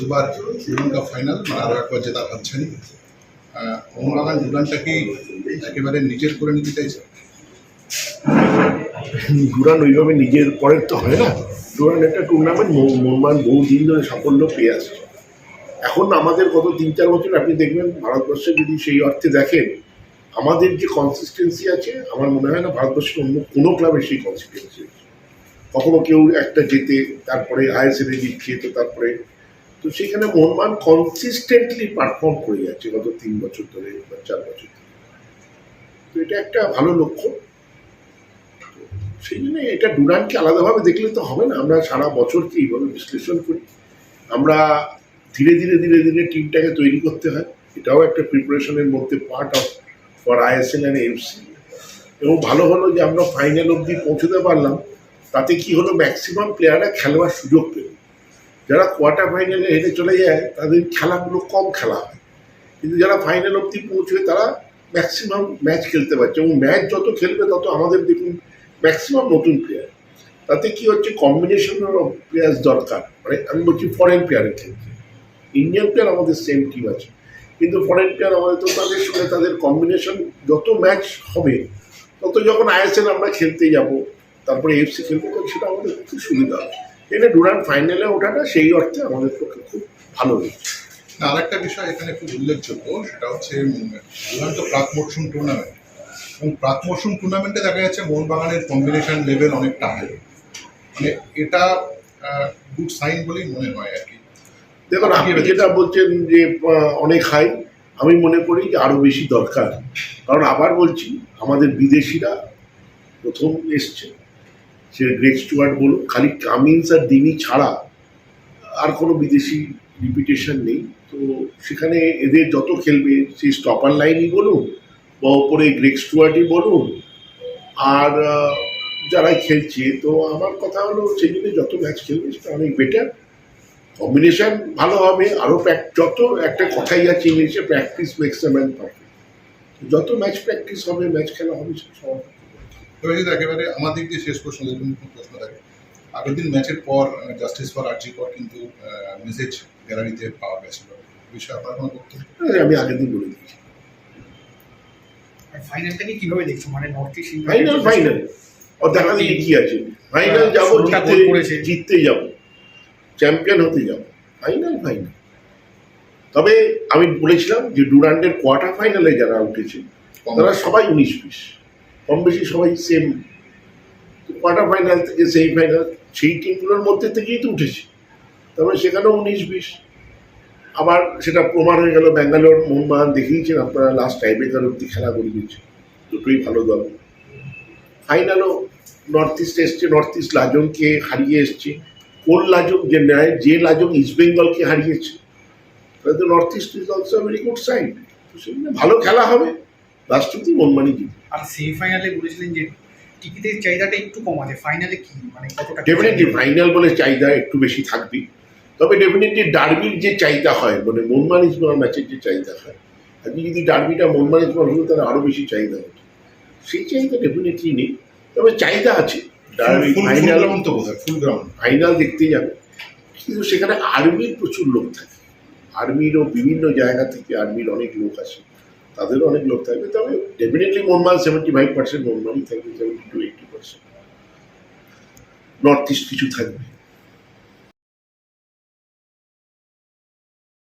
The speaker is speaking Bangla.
দুবার শ্রীলঙ্কা ফাইনাল আরও একবার জেতা পাচ্ছেন মোহনবাগান দুরানটা কি একেবারে নিজের করে নিতে চাইছে? ডুরান ওইভাবে নিজের পরের তো হয় না। ডুরান একটা টুর্নামেন্ট মোহনবাগান বহু দিন ধরে সাফল্য পেয়ে আসছে এখন আমাদের গত তিন চার বছর আপনি দেখবেন, ভারতবর্ষে যদি সেই অর্থে দেখেন, আমাদের যে কনসিস্টেন্সি আছে, আমার মনে হয় না ভারতবর্ষের অন্য কোনো ক্লাবের সেই কনসিস্টেন্সি আছে। কখনো কেউ একটা জেতে, তারপরে আইএসএলে জিতছে তো তারপরে তো সেখানে মোহনবাগান কনসিস্টেন্টলি পারফর্ম করে যাচ্ছে গত তিন বছর ধরে বা চার বছর ধরে। তো এটা একটা ভালো লক্ষ্য। সেই জন্য এটা ডুরানকে আলাদাভাবে দেখলে তো হবে না। আমরা সারা বছরকে এইভাবে বিশ্লেষণ করি। আমরা ধীরে ধীরে ধীরে ধীরে টিমটাকে তৈরি করতে হয়। এটাও একটা প্রিপারেশনের মধ্যে part of for ISL and FC এবং ভালো হলো যে আমরা ফাইনাল অবধি পৌঁছতে পারলাম। তাতে কি হলো ম্যাক্সিমাম প্লেয়াররা খেলোয়ার সুযোগ পেল। যারা কোয়ার্টার ফাইনালে হেরে চলে যায়, তাদের খেলাগুলো কম খেলা হয়। কিন্তু যারা ফাইনাল অবধি পৌঁছবে, তারা ম্যাক্সিমাম ম্যাচ খেলতে পারছে। এবং ম্যাচ যত খেলবে, তত আমাদের দেখুন ম্যাক্সিমাম নতুন প্লেয়ার তাতে কি হচ্ছে কম্বিনেশন অফ প্লেয়ার্স দরকার। মানে আমি বলছি ফরেন প্লেয়ারের ক্ষেত্রে। ইন্ডিয়ান প্লেয়ার আমাদের সেম টিম আছে। কিন্তু ফরেন প্লেয়ার আমাদের তো তাদের সঙ্গে তাদের কম্বিনেশন যত ম্যাচ হবে, তত যখন আইএসএল আমরা খেলতে যাব, তারপরে এফসি খেলব সেটা আমাদের খুব সুবিধা হবে। এটা ডুরান ফাইনালে ওঠাটা সেই অর্থে আমাদের পক্ষে খুব ভালো হয়েছে। আর একটা বিষয় এখানে খুব উল্লেখযোগ্য সেটা হচ্ছে দুরান তো প্রাক মরশুম টুর্নামেন্ট এবং প্রাক মরশুম টুর্নামেন্টে দেখা যাচ্ছে মোহনবাগানের কম্বিনেশন লেভেল অনেকটা হাই মানে এটা গুড সাইন বলেই মনে হয় আর কি। দেখুন আপনি যেটা বলছেন যে অনেক হাই আমি মনে করি যে আরও বেশি দরকার। কারণ আবার বলছি আমাদের বিদেশিরা প্রথম এসছে। সে গ্রেক স্টুয়ার্ট বলুন খালি কামিন্স আর দিনি ছাড়া আর কোনো বিদেশি রিপিটেশন নেই। তো সেখানে এদের যত খেলবে সেই স্টপার লাইনই বলুন বা ওপরে গ্রেক স্টুয়ার্টই বলুন। আর আহ, যারা খেলছে তো আমার কথা হলো সেদিনে যত ম্যাচ খেলবে সেটা অনেক বেটার কম্বিনেশন ভালো হবে আরও যত একটা কথাই আছে ইংলিশে প্র্যাকটিস মেক্স ম্যান পারফেক্ট যত ম্যাচ প্র্যাকটিস হবে ম্যাচ খেলা হবে সেটা তবে যদি একেবারে আমাদের যে শেষ প্রশ্ন থাকে। আগের দিন ম্যাচের পর জাস্টিস ফর আরজি পর কিন্তু মেসেজ গ্যালারিতে পাওয়া গেছিল। বিষয়ে আপনার কোনো বক্তব্য? আমি আগের দিন বলে দিয়েছি। ফাইনালটাকে কীভাবে দেখছ? মানে নর্থ ইস্ট ফাইনাল ফাইনাল ও দেখা কি আছে? ফাইনাল যাব করেছে। জিততে যাব। চ্যাম্পিয়ন হতে যাব। ফাইনাল ফাইনাল তবে আমি বলেছিলাম যে ডুরান্ডের কোয়ার্টার ফাইনালে যারা উঠেছে তারা সবাই উনিশ বিশ। কম বেশি সবাই সেম কোয়ার্টার ফাইনাল থেকে সেই ফাইনাল সেই টিমগুলোর মধ্যে থেকেই তো উঠেছে। তারপরে সেখানেও উনিশ, বিশ। আবার সেটা প্রমাণ হয়ে গেল, ব্যাঙ্গালোর, মোহনবাগান দেখিয়েছেন আপনারা লাস্ট টাইমে টাইব্রেকার অব্দি খেলা করে দিয়েছে। দুটোই ভালো দল। ফাইনালও নর্থ ইস্ট এসছে নর্থ ইস্ট লাজংকে হারিয়ে এসছে। কোন লাজং যে নেয়, যে লাজং ইস্ট বেঙ্গলকে হারিয়েছে, তাহলে তো north east is also very good side তো ভালো খেলা হবে। অব্দি মনমানি জিতবে আর সেমিফাইনালে বলেছিলেন যে টিকিটের চাহিদাটা একটু কম আছে। ফাইনালে কি? মানে কতটা ডেফিনেটলি ফাইনাল বলে চাহিদা একটু বেশি থাকবে। তবে ডেফিনেটলি ডার্বির যে চাহিদা হয় মানে মনমানিজমার ম্যাচের যে চাহিদা হয় আজকে যদি ডার্বিটা মনমানিজমার হতো তাহলে আরও বেশি চাহিদা হতো সেই চাহিদা ডেফিনেটলি নেই। তবে চাহিদা আছে। ডার্বি ফাইনাল তো ফুল গ্রাউন্ড ফাইনাল দেখতে যাবে। কিন্তু সেখানে আর্মির প্রচুর লোক থাকে। আর্মিরও বিভিন্ন জায়গা থেকে আর্মির অনেক লোক আসে। তাদেরও অনেক লোক থাকবে। তবে ডেফিনেটলি মনমান সেভেন্টি ফাইভ পার্সেন্ট মনমানই থাকবে seventy to eighty percent north east কিছু থাকবে।